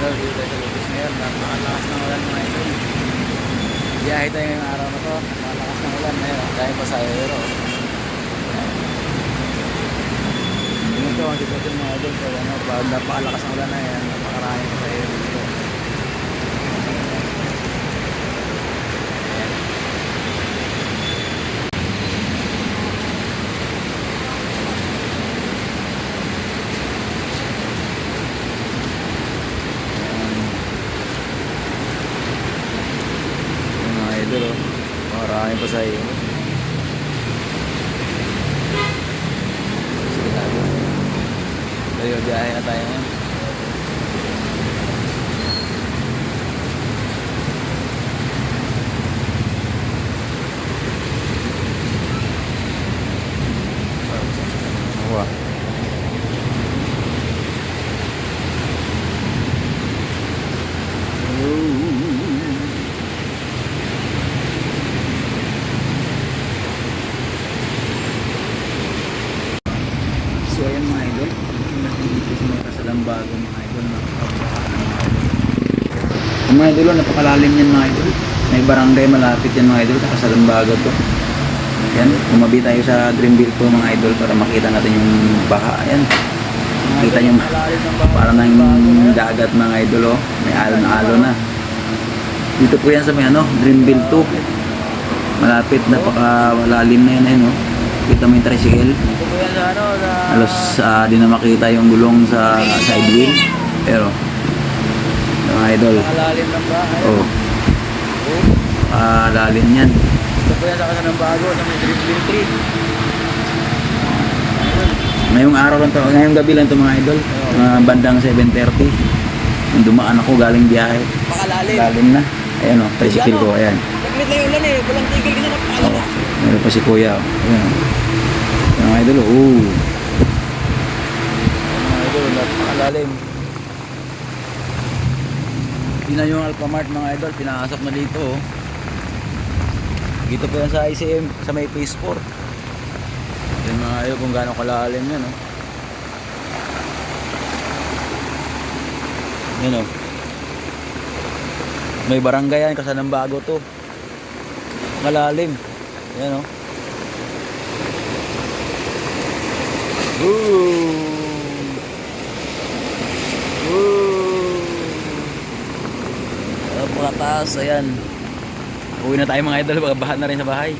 idol, dito tayo sa Lubis ngayon. Napakalakas ng ulan mga idol. Biyahe tayo ngayong araw na to. Napakalakas ng ulan ngayon. Dahil pa sa aero. Yun to ang sitwasyon mga idol. So, ano, napakalakas ng ulan na yan, napakarami pa sa aero Marami pa sa iyo. Sige tayo. Tayo, na tayo ngayon. Wah. So ayan mga idol, dito sa mga kasalambago mga idol na Ang mga idol, napakalalim yan mga idol. May barangay malapit yan mga idol, sa kasalambago to. Yan, umabi tayo sa Greenville po mga idol para makita natin yung baha. Ayan, makita nyo parang nang dagat mga idol oh. May alon-alon na. Dito po yan sa may ano, Greenville 2. Malapit, napakalalim na yan ayun oh. Kita mo yung tricycle. Ano, sa... Halos ah, di na makita yung gulong sa side wheel. Pero, mga idol, Nakalalim ng bahay. oh, ah, lalim yan. Ito po yan ng bago, sa may dribbling tree. Ngayong araw lang to, ngayong gabi lang to mga idol. Mga bandang 7.30. Nung dumaan ako galing biyahe. Pakalalim. Lalim na. Ayan o, tricycle ko, ayan. Naglit na yung ulan eh. Walang tigil na napakalan Oh, meron pa si kuya. oh. Ayan, mga idol, oh. Mga idol, napakalalim. Tingnan nyo ang Alphamart mga idol, pinakasok na dito oh. Dito po yan sa ICM, sa may phase 4. Yan mga idol kung gaano kalalim yan oh. Yan oh. May barangay yan, kasanang bago to. Malalim. Yan oh. Ooh. Ooh. Napakataas, ayan. Uwi na tayo mga idol, baka baha na rin sa bahay.